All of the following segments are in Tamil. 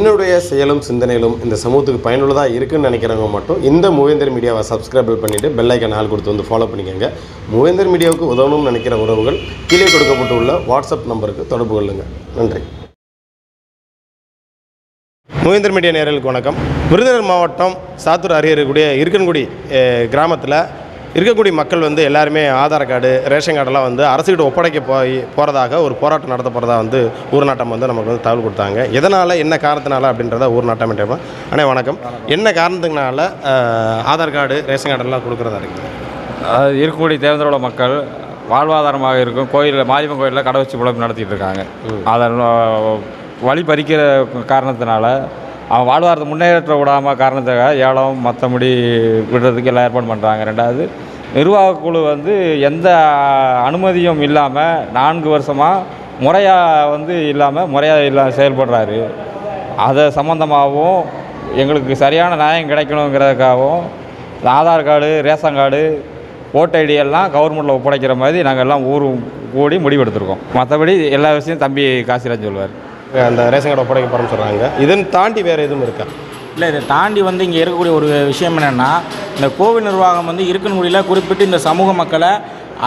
என்னுடைய செயலும் சிந்தனையிலும் இந்த சமூகத்துக்கு பயனுள்ளதாக இருக்குன்னு நினைக்கிறவங்க மட்டும் இந்த மூவேந்தர் மீடியாவை சப்ஸ்கிரைப் பண்ணிவிட்டு பெல்லைக்கன் ஆள் கொடுத்து வந்து ஃபாலோ பண்ணிக்கோங்க. மூவேந்தர் மீடியாவுக்கு உதவணும்னு நினைக்கிற உறவுகள் கீழே கொடுக்கப்பட்டுள்ள வாட்ஸ்அப் நம்பருக்கு தொடர்பு கொள்ளுங்கள் நன்றி. மூவேந்தர் மீடியா நேரலுக்கு வணக்கம். விருதுநகர் மாவட்டம் சாத்தூர் அருகே இருக்கக்கூடிய இருக்கன்குடி கிராமத்தில் இருக்கக்கூடிய மக்கள் வந்து எல்லாருமே ஆதார் கார்டு ரேஷன் கார்டெல்லாம் வந்து அரசுக்கிட்ட ஒப்படைக்க போய் போகிறதாக ஒரு போராட்டம் நடத்த போகிறதா வந்து ஊர்நாட்டம் வந்து நமக்கு வந்து தகவல் கொடுத்தாங்க. எதனால் என்ன காரணத்தினால அப்படின்றத ஊர்நாட்டம் அண்ணே வணக்கம். என்ன காரணத்துக்குனால ஆதார் கார்டு ரேஷன் கார்டெல்லாம் கொடுக்குறதா இருக்குது அது இருக்கக்கூடிய தேர்ந்தெடுத்த மக்கள் வாழ்வாதாரமாக இருக்கும். கோயிலில் மாரியம்மன் கோயிலில் கடை வச்சு பிழைப்பு நடத்திட்டு இருக்காங்க. அதன் வழி பறிக்கிற காரணத்தினால அவன் வாழ்வாரத்தை முன்னேற்ற விடாமல் காரணத்துக்காக ஏலம் மற்றபடி விடுறதுக்கு எல்லாம் ஏற்பாடு பண்ணுறாங்க ரெண்டாவது நிர்வாகக் குழு வந்து எந்த அனுமதியும் இல்லாமல் நான்கு வருஷமாக முறையாக வந்து இல்லாமல் முறையாக இல்லா செயல்படுறாரு. அதை சம்மந்தமாகவும் எங்களுக்கு சரியான நியாயம் கிடைக்கணுங்கிறதுக்காகவும் ஆதார் கார்டு ரேஷன் கார்டு ஓட்டு ஐடி எல்லாம் கவர்மெண்ட்டில் ஒப்படைக்கிற மாதிரி நாங்கள் எல்லாம் ஊர் கூடி முடிவெடுத்திருக்கோம் மற்றபடி எல்லா விஷயம் தம்பி காசிராஜ் சொல்லுவார். அந்த ரேஷன் கடை ஒப்படைக்க போகிறோம்னு சொல்கிறாங்க இதன் தாண்டி வேறு எதுவும் இருக்கா? இல்லை இதை தாண்டி வந்து இங்கே இருக்கக்கூடிய ஒரு விஷயம் என்னென்னா இந்த கோவில் நிர்வாகம் வந்து இருக்கன்குடியில் குறிப்பிட்டு இந்த சமூக மக்களை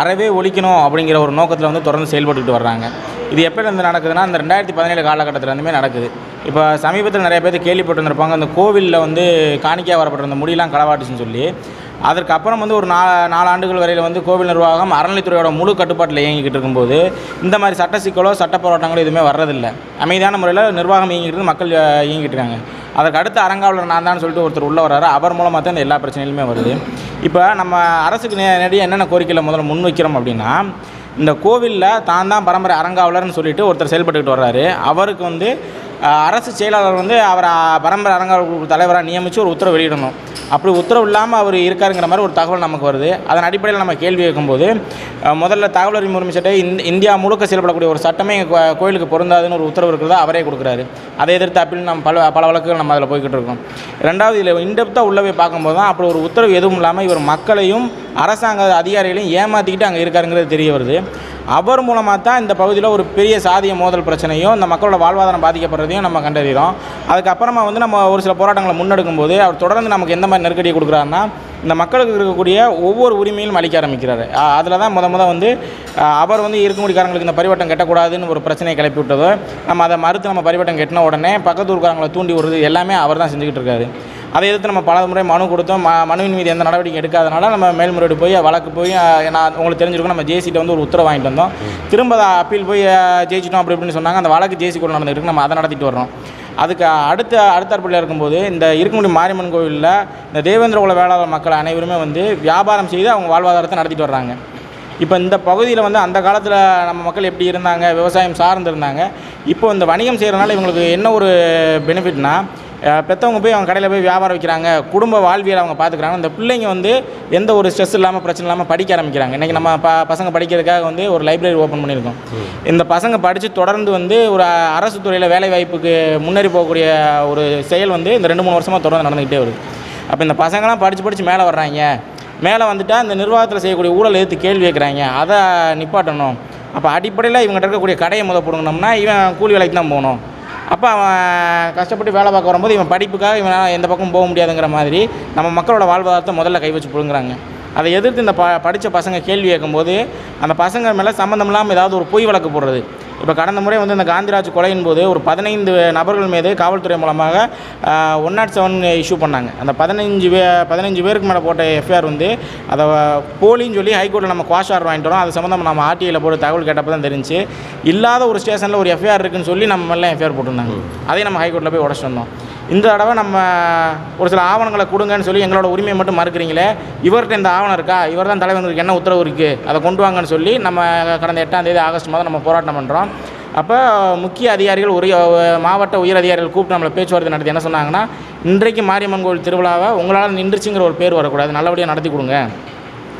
அறவே ஒழிக்கணும் அப்படிங்கிற ஒரு நோக்கத்தில் வந்து தொடர்ந்து செயல்பட்டுக்கிட்டு வர்றாங்க. இது எப்போ இருந்து நடக்குதுன்னா இந்த ரெண்டாயிரத்தி பதினேழு காலகட்டத்தில் இருந்துமே நடக்குது. இப்போ சமீபத்தில் நிறைய பேர் கேள்விப்பட்டிருந்திருப்பாங்க அந்த கோவிலில் வந்து காணிக்கையாக வரப்பட்டிருந்த முடியெல்லாம் களவாட்டுச்சுன்னு சொல்லி. அதற்கு அப்புறம் வந்து ஒரு நா நாலு ஆண்டுகள் வரையில் வந்து கோவில் நிர்வாகம் அறநிலைத்துறையோட முழு கட்டுப்பாட்டில் இயங்கிக்கிட்டு இருக்கும்போது இந்த மாதிரி சட்ட சிக்கலோ சட்ட போராட்டங்களோ எதுவுமே வர்றதில்லை. அமைதியான முறையில் நிர்வாகம் இயங்கிட்டு மக்கள் இயங்கிட்டு இருக்காங்க. அதற்கு அடுத்து அறங்காவலர் நான் தான் சொல்லிட்டு ஒருத்தர் உள்ளே வர்றாரு. அவர் மூலமாக தான் இந்த எல்லா பிரச்சனைகளுமே வருது. இப்போ நம்ம அரசுக்கு நே நேரடியாக என்னென்ன கோரிக்கையில் முதல்ல முன் வைக்கிறோம் அப்படின்னா இந்த கோவிலில் தான் தான் பரம்பரை அறங்காவலர்னு சொல்லிட்டு ஒருத்தர் செயல்பட்டுக்கிட்டு வர்றாரு. அவருக்கு வந்து அரசு செயலாளர் வந்து அவரை பரம்பரை அறங்காவலர் தலைவராக நியமித்து ஒரு உத்தரவு வெளியிடணும். அப்படி உத்தரவு இல்லாமல் அவர் இருக்காருங்கிற மாதிரி ஒரு தகவல் நமக்கு வருது. அதன் அடிப்படையில் நம்ம கேள்வி கேட்கும்போது முதல்ல தகவல் அறிவு உரிமை சட்டை இந்தியா முழுக்க செயல்படக்கூடிய ஒரு சட்டமே எங்கள் கோ- கோயிலுக்கு பொருந்தாதுன்னு ஒரு உத்தரவு இருக்கிறதா அவரே கொடுக்குறாரு. அதை எதிர்த்து அப்பீல் நம்ம பல பல வழக்குகள் நம்ம அதில் போய்கிட்டு இருக்கோம். ரெண்டாவது இதில் இன்டெப்த்தாக உள்ளே போய் பார்க்கும்போது தான் அப்படி ஒரு உத்தரவு எதுவும் இல்லாமல் இவர் மக்களையும் அரசாங்க அதிகாரிகளையும் ஏமாற்றிக்கிட்டு அங்கே இருக்காருங்கிறது தெரிய வருது. அவர் மூலமாக தான் இந்த பகுதியில் ஒரு பெரிய சாதிய மோதல் பிரச்சனையும் இந்த மக்களோட வாழ்வாதாரம் பாதிக்கப்படுறதையும் நம்ம கண்டறிகிறோம். அதுக்கப்புறமா வந்து நம்ம ஒரு சில போராட்டங்களை முன்னெடுக்கும் போது அவர் தொடர்ந்து நமக்கு எந்த மாதிரி நெருக்கடியை கொடுக்குறாருன்னா இந்த மக்களுக்கு இருக்கக்கூடிய ஒவ்வொரு உரிமையும் அளிக்க ஆரம்பிக்கிறாரு. அதில் தான் முத முத வந்து அவர் வந்து இருக்கக்கூடியக்காரங்களுக்கு இந்த பரிவட்டம் கட்டக்கூடாதுன்னு ஒரு பிரச்சனையை கிளப்பி விட்டதோ நம்ம அதை மறுத்து நம்ம பரிவட்டம் கட்டின உடனே பக்கத்து ஊருக்காரங்களை தூண்டி விடுறது எல்லாமே அவர் தான் செஞ்சுக்கிட்டு இருக்காரு. அதை எதிர்த்து நம்ம பல முறை மனு கொடுத்தோம். ம மனுவின் மீது எந்த நடவடிக்கை எடுக்காதனால நம்ம மேல்முறையீடு போய் வழக்கு போய் நான் உங்களுக்கு தெரிஞ்சிருக்கும் நம்ம ஜேசிட்ட வந்து ஒரு உத்தரவு வாங்கிட்டு வந்தோம். திரும்ப அதை அப்பீல் போய் ஜெயிச்சிட்டோம் அப்படி இப்படின்னு சொன்னாங்க. அந்த வழக்கு ஜேசி கூட நடந்திருக்கு. நம்ம அதை நடத்திட்டு வர்றோம். அதுக்கு அடுத்த அடுத்தாற்படியில் இருக்கும்போது இந்த இருக்கமுடி மாரியம்மன் கோவிலில் இந்த தேவேந்திர குல வேளாளர் மக்கள் அனைவருமே வந்து வியாபாரம் செய்து அவங்க வாழ்வாதாரத்தை நடத்திட்டு வர்றாங்க. இப்போ இந்த பகுதியில் வந்து அந்த காலத்தில் நம்ம மக்கள் எப்படி இருந்தாங்க விவசாயம் சார்ந்து இருந்தாங்க இப்போ இந்த வணிகம் செய்கிறனால இவங்களுக்கு என்ன ஒரு பெனிஃபிட்னால் அஹ் பெத்தவங்க போய் அவங்க கடையில் போய் வியாபாரம் வைக்கிறாங்க குடும்ப வாழ்வியல் அவங்க பார்த்துக்கிறாங்க இந்த பிள்ளைங்க வந்து எந்த ஒரு ஸ்ட்ரெஸ் இல்லாமல் பிரச்சனை இல்லாமல் படிக்க ஆரம்பிக்கிறாங்க. இன்றைக்கி நம்ம ப பசங்க படிக்கிறதுக்காக வந்து ஒரு லைப்ரரி ஓப்பன் பண்ணியிருக்கோம். இந்த பசங்க படித்து தொடர்ந்து வந்து ஒரு அரசு துறையில் வேலை வாய்ப்புக்கு முன்னேறி போகக்கூடிய ஒரு செயல் வந்து இந்த ரெண்டு மூணு வருஷமாக தொடர்ந்து நடந்துக்கிட்டே வருது. அப்போ இந்த பசங்களாம் படித்து படித்து மேலே வர்றாங்க. மேலே வந்துட்டா இந்த நிர்வாகத்தில் செய்யக்கூடிய ஊழல் எதிர்த்து கேள்வி கேட்குறாங்க. அதை நிப்பாட்டணும். அப்போ அடிப்படையில் இவங்ககிட்ட இருக்கக்கூடிய கடையை முத போடணும்னா இவன் கூலி வேலைக்கு தான் போகணும். அப்போ அவன் கஷ்டப்பட்டு வேலை பார்க்க வரும்போது இவன் படிப்புக்காக இவன் எந்த பக்கம் போக முடியாதுங்கிற மாதிரி நம்ம மக்களோட வாழ்வாதாரத்தை முதல்ல கை வச்சு பிடுங்குறாங்க. அதை எதிர்த்து இந்த ப படித்த பசங்க கேள்வி கேட்கும்போது அந்த பசங்க மேலே சம்மந்தம் இல்லாமல் ஏதாவது ஒரு பொய் வழக்கு போடுறது. இப்போ கடந்த முறை வந்து இந்த காந்திராஜ் கொலையின் போது ஒரு பதினைந்து நபர்கள் மீது காவல்துறை மூலமாக ஒன் நாட் செவன் இஷ்யூ பண்ணாங்க. அந்த பதினஞ்சு பே பதினஞ்சு பேருக்கு மேலே போட்ட எஃப்ஐஆர் வந்து அதை போலின்னு சொல்லி ஹைகோர்ட்டில் நம்ம குவாஷ் ஆர்டர் வாங்கிட்டு வரோம். அது சம்மந்தமாக நம்ம ஆர்டிஐயில் போட்டு தகவல் கேட்டப்போ தான் தெரிஞ்சு இல்லாத ஒரு ஸ்டேஷனில் ஒரு எஃப்ஐஆர் இருக்குன்னு சொல்லி நம்ம மேலே எஃப்ஐஆர் போட்டிருந்தாங்க. அதையும் நம்ம ஹைகோர்ட்டில் போய் உடச்சிட்டு வந்தோம். இந்த தடவை நம்ம ஒரு சில ஆவணங்களை கொடுங்கன்னு சொல்லி எங்களோட உரிமையை மட்டும் மறுக்கிறீங்களே. இவர்கிட்ட இந்த ஆவணம் இருக்கா? இவர் தான் தலைவர்களுக்கு என்ன உத்தரவு இருக்குது அதை கொண்டு வாங்கன்னு சொல்லி நம்ம கடந்த எட்டாம் தேதி ஆகஸ்ட் மாதம் நம்ம போராட்டம் பண்ணுறோம் அப்போ முக்கிய அதிகாரிகள் உரிய மாவட்ட உயர் அதிகாரிகள் கூப்பிட்டு நம்மளை பேச்சுவார்த்தை நடத்தி என்ன சொன்னாங்கன்னா இன்றைக்கு மாரியம்மன் கோவில் திருவிழாவை உங்களால் நின்றுச்சுங்கிற ஒரு பேர் வரக்கூடாது. நல்லபடியாக நடத்தி கொடுங்க.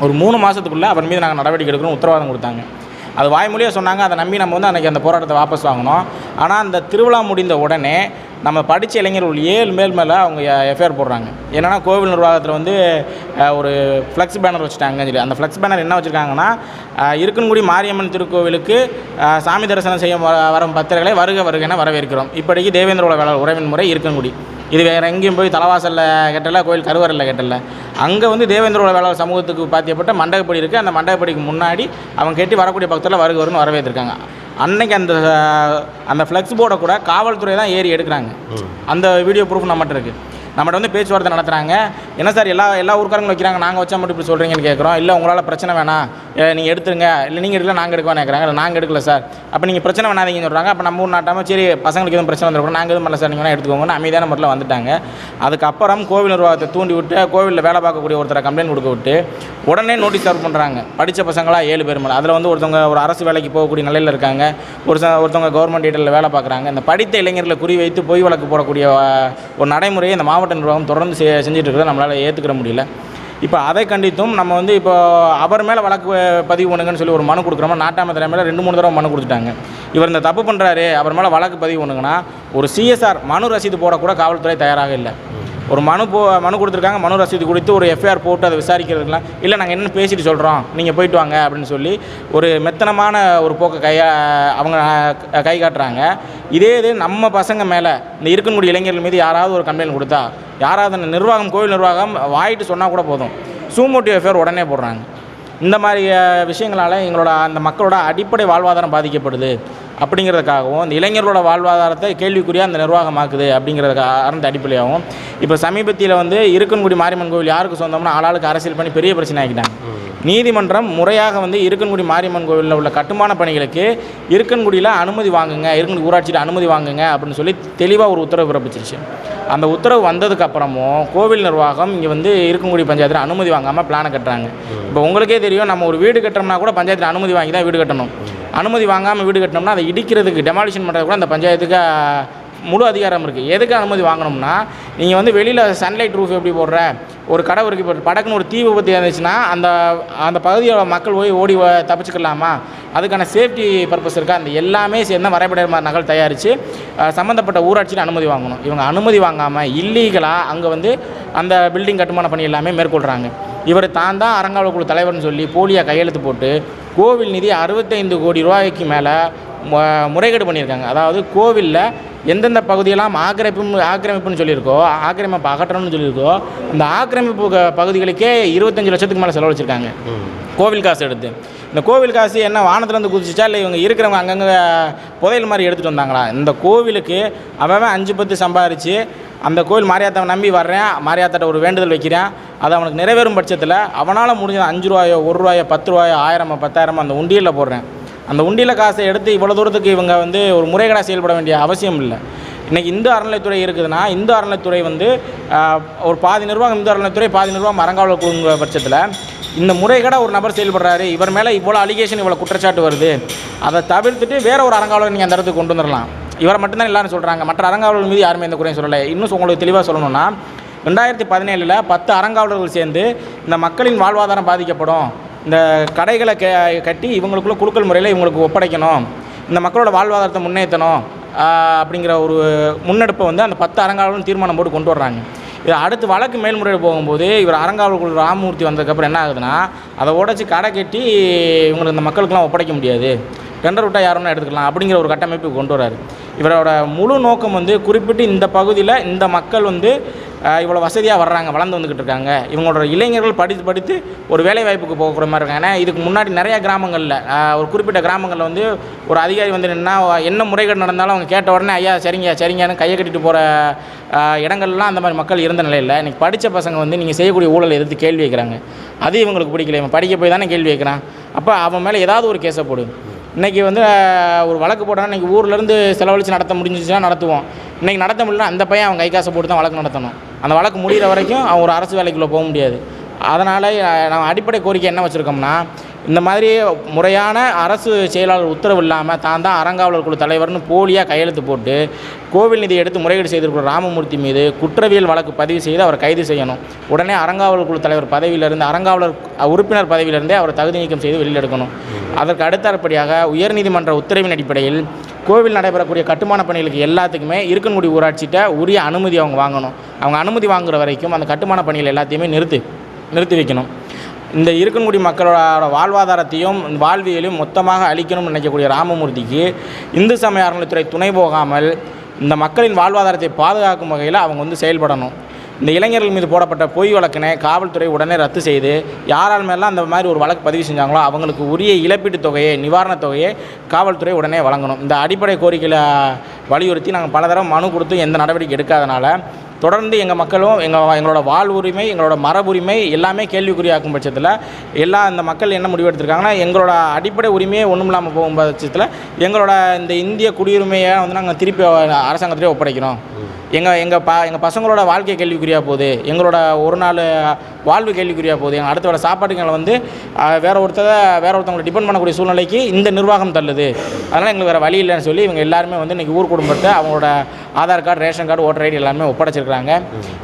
ஒரு மூணு மாதத்துக்குள்ளே அவர் மீது நாங்கள் நடவடிக்கை எடுக்கிறோம் உத்தரவாதம் கொடுத்தாங்க. அது வாய்மொழியாக சொன்னாங்க. அதை நம்பி நம்ம வந்து அன்றைக்கி அந்த போராட்டத்தை வாபஸ் வாங்கினோம். ஆனால் அந்த திருவிழா முடிந்த உடனே நம்ம படித்த இளைஞர்கள் ஏழு மேல் மேலே அவங்க எஃப்ஐஆர் போடுறாங்க. என்னென்னா கோவில் நிர்வாகத்தில் வந்து ஒரு ஃப்ளெக்ஸ் பேனர் வச்சுட்டாங்கன்னு சொல்லி. அந்த ஃப்ளெக்ஸ் பேனர் என்ன வச்சுருக்காங்கன்னா இருக்கன்குடி மாரியம்மன் திருக்கோவிலுக்கு சாமி தரிசனம் செய்ய வரும் பக்தர்களை வருக வருகென வரவேற்கிறோம். இப்படிக்கு தேவேந்திரோட வேலை உறவின் முறை இருக்கன்குடி. இது வேறு எங்கேயும் போய் தலவாசலில் கெட்டல கோயில் கருவறையில் கெட்டல. அங்கே வந்து தேவேந்திரோட வேளாளர் சமூகத்துக்கு பாத்தியப்பட்ட மண்டகப்படி இருக்குது அந்த மண்டகப்படிக்கு முன்னாடி அவங்க கட்டி வரக்கூடிய பக்கத்தில் வருக வருன்னு வரவேற்றிருக்காங்க அன்னைக்கு அந்த அந்த ஃப்ளெக்ஸ் போர்டை கூட காவல்துறை தான் ஏறி எடுக்கிறாங்க. அந்த வீடியோ ப்ரூஃப் நம்மகிட்ட இருக்குது நம்மகிட்ட வந்து பேச்சுவார்த்தை நடத்துகிறாங்க என்ன சார் எல்லா எல்லா ஊர்க்காரங்களும் வைக்கிறாங்க நாங்கள் வச்சா மட்டும் இப்படி சொல்கிறீங்கன்னு கேட்குறோம் இல்லை உங்களால் பிரச்சனை வேணாம். நீங்கள் எடுத்துருங்க. இல்லை நீங்கள் எடுக்கல நாங்கள் எடுக்கவான்னு கேட்குறாங்க இல்லை நாங்கள் எடுக்கல சார். அப்போ நீங்கள் பிரச்சனை வேணாதீங்கன்னு சொல்கிறாங்க அப்போ நம்ம ஊர் நாட்டாமல் சரி பசங்களுக்கு எதுவும் பிரச்சனை வந்துருக்கோம் நாங்கள் எதுவும் பண்ணல சார். நீங்கள் வேணால் எடுத்துக்கோங்கன்னு அமைதியான முறையில் வந்துட்டாங்க. அதுக்கப்புறம் கோவில் நிர்வாகத்தை தூண்டி விட்டு கோவிலில் வேலை பார்க்கக்கூடிய ஒருத்தரை கம்ப்ளைண்ட் கொடுக்க விட்டு உடனே நோட்டீஸ் சர்வ் பண்ணுறாங்க படித்த பசங்களாக ஏழு பேர் மேலே. அதில் வந்து ஒருத்தவங்க ஒரு அரசு வேலைக்கு போகக்கூடிய நிலையில் இருக்காங்க. ஒரு ச- ஒருத்தவங்க கவர்மெண்ட் டீட்டெயிலில் வேலை பார்க்குறாங்க. இந்த படித்த இளைஞர்களை குறி வைத்து பொய் வழக்கு போடக்கூடிய ஒரு நடைமுறையை இந்த மாவட்ட நிர்வாகம் தொடர்ந்து செ செஞ்சிட்ருக்கிறத நம்மளால் ஏற்றுக்கிற முடியல. இப்போ அதை கண்டித்தும் நம்ம வந்து இப்போ அவர் மேலே வழக்கு பதிவு பண்ணுங்கன்னு சொல்லி ஒரு மனு கொடுக்குறோமா நாட்டாமை தலைமையில் ரெண்டு மூணு தடவை மனு கொடுத்துட்டாங்க. இவர் இந்த தப்பு பண்ணுறாரு அவர் மேலே வழக்கு பதிவு பண்ணுங்கன்னா ஒரு சிஎஸ்ஆர் மனு ரசீது போடக்கூட காவல்துறை தயாராக இல்லை. ஒரு மனு போ மனு கொடுத்துருக்காங்க மனு ரசீது கொடுத்து ஒரு எஃப்ஐஆர் போட்டு அதை விசாரிக்கிறதுலாம் இல்லை நாங்கள் என்னென்னு பேசிட்டு சொல்கிறோம் நீங்கள் போயிட்டு வாங்க அப்படின்னு சொல்லி ஒரு மெத்தனமான ஒரு போக்கை கையா அவங்க கை காட்டுறாங்க. இதே இது நம்ம பசங்க மேலே இந்த இருக்கக்கூடிய இளைஞர்கள் மீது யாராவது ஒரு கம்ப்ளைண்ட் கொடுத்தா யாராவது அந்த நிர்வாகம் கோவில் நிர்வாகம் வாயிட்டு சொன்னால் கூட போதும். சூமோட்டிவ் எஃப்ஐஆர் உடனே போடுறாங்க. இந்த மாதிரி விஷயங்களால் எங்களோட அந்த மக்களோட அடிப்படை வாழ்வாதாரம் பாதிக்கப்படுது. அப்படிங்கிறதுக்காகவும் இந்த இளைஞர்களோட வாழ்வாதாரத்தை கேள்விக்குறியாக அந்த நிர்வாகமாக்குது அப்படிங்கிறதுக்கு ஆரம்ப அடிப்படையாகவும் இப்போ சமீபத்தில் வந்து இருக்கன்குடி மாரியம்மன் கோவில் யாருக்கு சொந்தம்னா ஆளாளுக்கு அரசியல் பண்ணி பெரிய பிரச்சனை ஆக்கிட்டாங்க நீதிமன்றம் முறையாக வந்து இருக்கன்குடி மாரியம்மன் கோவிலில் உள்ள கட்டுமான பணிகளுக்கு இருக்கன்குடியில் அனுமதி வாங்குங்க இருக்கன்குடி ஊராட்சியில் அனுமதி வாங்குங்க அப்படின்னு சொல்லி தெளிவாக ஒரு உத்தரவு பிறப்பிச்சிருச்சு. அந்த உத்தரவு வந்ததுக்கு அப்புறமும் கோவில் நிர்வாகம் இங்கே வந்து இருக்கன்குடி பஞ்சாயத்தில் அனுமதி வாங்காமல் பிளானை கட்டுறாங்க. இப்போ உங்களுக்கே தெரியும் நம்ம ஒரு வீடு கட்டுறோம்னா கூட பஞ்சாயத்தில் அனுமதி வாங்கி தான் வீடு கட்டணும். அனுமதி வாங்காமல் வீடு கட்டினோம்னா அதை இடிக்கிறதுக்கு டெமாலிஷன் பண்ணுறது கூட அந்த பஞ்சாயத்துக்கு முழு அதிகாரம் இருக்குது எதுக்கு அனுமதி வாங்கணும்னா நீங்கள் வந்து வெளியில் சன்லைட் ரூஃப் எப்படி போடுற ஒரு கடை இருக்குது இப்போ படக்குன்னு ஒரு தீ விபத்து இருந்துச்சுன்னா அந்த அந்த பகுதியோட மக்கள் போய் ஓடி தப்பிச்சுக்கலாமா? அதுக்கான சேஃப்டி பர்பஸ் இருக்கா? அந்த எல்லாமே சேர்ந்த வரைபடமாக நகல் தயாரித்து சம்மந்தப்பட்ட ஊராட்சியில் அனுமதி வாங்கணும். இவங்க அனுமதி வாங்காமல் இல்லீகலாக அங்கே வந்து அந்த பில்டிங் கட்டுமான பணி எல்லாமே மேற்கொள்கிறாங்க இவர் தான் தான் அறங்காவல் குழு தலைவர்னு சொல்லி போலியாக கையெழுத்து போட்டு கோவில் நிதி அறுபத்தைந்து கோடி ரூபாய்க்கு மேலே முறைகேடு பண்ணியிருக்காங்க. அதாவது கோவிலில் எந்தெந்த பகுதியெல்லாம் ஆக்கிரமிப்பு ஆக்கிரமிப்புன்னு சொல்லியிருக்கோ ஆக்கிரமிப்பு அகற்றணும்னு சொல்லியிருக்கோ அந்த ஆக்கிரமிப்பு பகுதிகளுக்கே இருபத்தஞ்சு லட்சத்துக்கு மேலே செலவழிச்சிருக்காங்க. கோவில் காசு எடுத்து. இந்த கோவில் காசு என்ன வானத்துலேருந்து குதிச்சிச்சா இல்லை இவங்க இருக்கிறவங்க அங்கங்கே புதையல் மாதிரி எடுத்துகிட்டு வந்தாங்களா? இந்த கோவிலுக்கு அவன் அஞ்சு பத்து சம்பாரித்து அந்த கோயில் மாரியாத்தாவை நம்பி வர்றேன் மாரியாத்தாட்ட ஒரு வேண்டுதல் வைக்கிறேன். அது அவனுக்கு நிறைவேறும் பட்சத்தில் அவனால் முடிஞ்ச அஞ்சு ரூபாயோ ஒரு ரூபாயோ பத்து ரூபாயோ ஆயிரமோ பத்தாயிரமோ அந்த உண்டியலில் போடுறேன். அந்த உண்டியில் காசை எடுத்து இவ்வளோ தூரத்துக்கு இவங்க வந்து ஒரு முறைகேடாக செயல்பட வேண்டிய அவசியம் இல்லை. இன்றைக்கி இந்து அறநிலைத்துறை இருக்குதுன்னா இந்து அறநிலைத்துறை வந்து ஒரு பாதி நிர்வாகம் இந்து அறநிலைத்துறை பாதி நிர்வாகம் மரங்காவல் குழுங்கிற பட்சத்தில் இந்த முறைகேடாக ஒரு நபர் செயல்படுறாரு இவர் மேலே இவ்வளோ அலிகேஷன் இவ்வளோ குற்றச்சாட்டு வருது. அதை தவிர்த்துட்டு வேற ஒரு அறங்காவலர் நீங்கள் அந்த இடத்துக்கு கொண்டு வந்துடலாம் இவரை மட்டும்தான் எல்லாரும் சொல்கிறாங்க மற்ற அறங்காவலர்கள் மீது யாருமே எந்த குறையும் சொல்லலை. இன்னும் உங்களுக்கு தெளிவாக சொல்லணும்னா ரெண்டாயிரத்தி பதினேழில் பத்து அறங்காவலர்கள் சேர்ந்து இந்த மக்களின் வாழ்வாதாரம் பாதிக்கப்படும். இந்த கடைகளை கே கட்டி இவங்களுக்குள்ள குழுக்கள் முறையில் இவங்களுக்கு ஒப்படைக்கணும். இந்த மக்களோட வாழ்வாதாரத்தை முன்னேற்றணும். அப்படிங்கிற ஒரு முன்னெடுப்பை வந்து அந்த பத்து அறங்காவலரும் தீர்மானம் போட்டு கொண்டு வர்றாங்க. இது அடுத்து வழக்கு மேல்முறையில் போகும்போது இவர் அறங்காவலர்கள் ராமமூர்த்தி வந்ததுக்கப்புறம் என்ன ஆகுதுன்னா அதை உடச்சி கடை கட்டி இவங்களுக்கு இந்த மக்களுக்கெல்லாம் ஒப்படைக்க முடியாது. டெண்டர் விட்டால் யாரும் எடுத்துக்கலாம் அப்படிங்கிற ஒரு கட்டமைப்பு கொண்டு வராரு இவரோட முழு நோக்கம் வந்து குறிப்பிட்டு இந்த பகுதியில் இந்த மக்கள் வந்து இவ்வளோ வசதியாக வர்றாங்க வளர்ந்து வந்துக்கிட்டு இருக்காங்க. இவங்களோட இளைஞர்கள் படித்து படித்து ஒரு வேலை வாய்ப்புக்கு போகக்கூட மாதிரி இருக்காங்க. ஏன்னா இதுக்கு முன்னாடி நிறைய கிராமங்களில் ஒரு குறிப்பிட்ட கிராமங்களில் வந்து ஒரு அதிகாரி வந்து நின்னா என்ன முறைகேடு நடந்தாலும் அவங்க கேட்ட உடனே ஐயா சரிங்க சரிங்கன்னு கையை கட்டிட்டு போகிற இடங்கள்லாம் அந்த மாதிரி மக்கள் இருந்த நிலையில் இன்றைக்கி படித்த பசங்க வந்து நீங்கள் செய்யக்கூடிய ஊழல் எதிர்த்து கேள்வி வைக்கிறாங்க அது இவங்களுக்கு பிடிக்கல. இவன் படிக்க போய் தானே கேள்வி வைக்கிறான் அப்போ அவன் மேலே ஏதாவது ஒரு கேஸை போடுங்க இன்றைக்கி வந்து ஒரு வழக்கு போட்டோன்னா இன்றைக்கி ஊர்லேருந்து செலவழித்து நடத்த முடிஞ்சிச்சுன்னா நடத்துவோம். இன்றைக்கி நடத்த முடியலன்னா அந்த பையன் அவன் கை காசை போட்டு தான் வழக்கு நடத்தணும். அந்த வழக்கு முடிகிற வரைக்கும் அவன் ஒரு அரசு வேலைக்குள்ளே போக முடியாது. அதனால் நம்ம அடிப்படை கோரிக்கை என்ன வச்சுருக்கோம்னா இந்த மாதிரி முறையான அரசு செயலாளர் உத்தரவு இல்லாமல் தான் தான் அறங்காவலர் குழு தலைவர்னு போலியாக கையெழுத்து போட்டு கோவில் நிதியை எடுத்து முறையீடு செய்திருக்கிற ராமமூர்த்தி மீது குற்றவியல் வழக்கு பதிவு செய்து அவரை கைது செய்யணும். உடனே அறங்காவலர் குழு தலைவர் பதவியிலிருந்து அறங்காவலர் உறுப்பினர் பதவியிலிருந்தே அவரை தகுதி நீக்கம் செய்து வெளியில் எடுக்கணும். அதற்கு அடுத்தபடியாக உயர்நீதிமன்ற உத்தரவின் அடிப்படையில் கோவில் நடைபெறக்கூடிய கட்டுமான பணிகளுக்கு எல்லாத்துக்குமே இருக்கன்குடி ஊராட்சிகிட்ட உரிய அனுமதி அவங்க வாங்கணும். அவங்க அனுமதி வாங்குற வரைக்கும் அந்த கட்டுமான பணிகள் எல்லாத்தையுமே நிறுத்தி நிறுத்தி வைக்கணும். இந்த இருக்கன்குடி மக்களோட வாழ்வாதாரத்தையும் வாழ்வியலையும் மொத்தமாக அழிக்கணும்னு நினைக்கக்கூடிய ராமமூர்த்திக்கு இந்து சமய அறநிலைத்துறை துணை போகாமல் இந்த மக்களின் வாழ்வாதாரத்தை பாதுகாக்கும் வகையில் அவங்க வந்து செயல்படணும். இந்த இளைஞர்கள் மீது போடப்பட்ட பொய் வழக்கினை காவல்துறை உடனே ரத்து செய்து யாரால் மேலாம் அந்த மாதிரி ஒரு வழக்கு பதிவு செஞ்சாங்களோ அவங்களுக்கு உரிய இழப்பீட்டுத் தொகையை நிவாரணத் தொகையை காவல்துறை உடனே வழங்கணும். இந்த அடிப்படை கோரிக்கையை வலியுறுத்தி நாங்கள் பல தடவை மனு கொடுத்து எந்த நடவடிக்கை எடுக்காதனால தொடர்ந்து எங்கள் மக்களும் எங்கள் எங்களோட வாழ்வுரிமை எங்களோட மரபுரிமை எல்லாமே கேள்விக்குறியாக்கும் பட்சத்தில் எல்லா இந்த மக்கள் என்ன முடிவு எடுத்திருக்காங்கன்னா எங்களோட அடிப்படை உரிமையே ஒன்றும் இல்லாமல் போகும் பட்சத்தில் எங்களோட இந்த இந்திய குடியுரிமையை வந்து நாங்கள் திருப்பி அரசாங்கத்திலே ஒப்படைக்கிறோம். எங்கள் எங்கள் ப எங்கள் பசங்களோட வாழ்க்கை கேள்விக்குறியாக போகுது. எங்களோட ஒரு நாள் வாழ்வு கேள்விக்குறியாக போகுது. எங்கள் அடுத்த வேளை சாப்பாட்டுங்களை வந்து வேற ஒருத்தர வேற ஒருத்தவங்களை டிபெண்ட் பண்ணக்கூடிய சூழ்நிலைக்கு இந்த நிர்வாகம் தள்ளுது. அதனால் எங்களுக்கு வேறு வழி இல்லைன்னு சொல்லி இவங்க எல்லாருமே வந்து இன்றைக்கி ஊர் குடும்பத்தை அவங்களோட Aadhaar card ration card voter ID எல்லாமே ஒப்படைச்சிருக்கிறாங்க.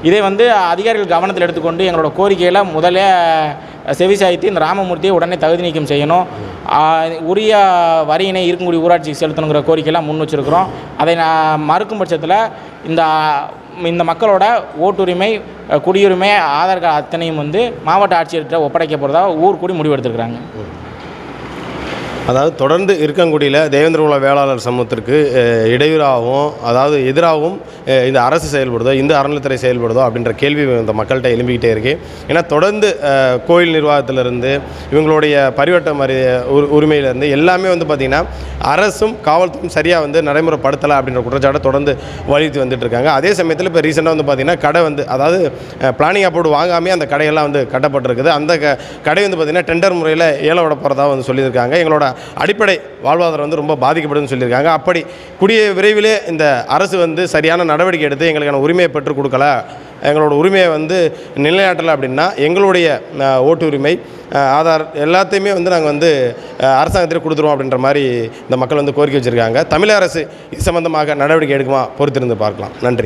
இதை வந்து அதிகாரிகள் கவனத்தில் எடுத்துக்கொண்டு எங்களோட கோரிக்கையில் செவி செவிசாய்த்து இந்த ராமமூர்த்தியை உடனே தகுதி நீக்கம் செய்யணும். உரிய வரியினை இருக்கக்கூடிய ஊராட்சிக்கு செலுத்தணுங்கிற கோரிக்கையெல்லாம் முன் வச்சுருக்கிறோம். அதை நான் மறுக்கும் பட்சத்தில் இந்த இந்த மக்களோட ஓட்டுரிமை குடியுரிமை ஆதார் கார்டு அத்தனையும் வந்து மாவட்ட ஆட்சியர்கிட்ட ஒப்படைக்க போகிறதா ஊர் கூடி முடிவெடுத்திருக்கிறாங்க. அதாவது தொடர்ந்து இருக்கங்குடியில் தேவேந்திரகுல வேளாளர் சமூகத்திற்கு இடையூறாகவும் அதாவது எதிராகவும் இந்த அரசு செயல்படுதோ இந்த அறநிலைத்துறை செயல்படுதோ அப்படின்ற கேள்வி இந்த மக்கள்கிட்ட எழும்பிக்கிட்டே இருக்கு. ஏன்னா தொடர்ந்து கோயில் நிர்வாகத்திலிருந்து இவங்களுடைய பரிவட்ட மரி உரிமையிலேருந்து எல்லாமே வந்து பார்த்திங்கன்னா அரசும் காவல்துறையும் சரியாக வந்து நடைமுறைப்படுத்தலை அப்படின்ற குற்றச்சாட்டை தொடர்ந்து வலியுறுத்தி வந்துட்டு இருக்காங்க. அதே சமயத்தில் இப்போ ரீசெண்டாக வந்து பார்த்திங்கன்னா கடை வந்து அதாவது பிளானிங் அப்ரூவ் வாங்காமே அந்த கடையெல்லாம் வந்து கட்டப்பட்டிருக்குது. அந்த க கடை வந்து பார்த்திங்கன்னா டெண்டர் முறையில் ஏலம் விட போகிறதா வந்து சொல்லியிருக்காங்க. எங்களோட அடிப்படை வாழ்வாதாரம் வந்து ரொம்ப பாதிக்கப்படுதுன்னு சொல்லியிருக்காங்க. அப்படி கூடிய விரைவிலே இந்த அரசு வந்து சரியான நடவடிக்கை எடுத்து எங்களுக்கான உரிமையை பெற்றுக் கொடுக்கல. எங்களோட உரிமையை வந்து நிலைநாட்டலை அப்படின்னா எங்களுடைய ஓட்டுரிமை ஓட்டு உரிமை ஆதார் எல்லாத்தையுமே வந்து நாங்கள் வந்து அஹ், அரசாங்கத்திற்கு கொடுத்துருவோம் அப்படின்ற மாதிரி இந்த மக்கள் வந்து கோரிக்கை வச்சுருக்காங்க. தமிழக அரசு இது சம்பந்தமாக நடவடிக்கை எடுக்குமா பொறுத்திருந்து பார்க்கலாம். நன்றி.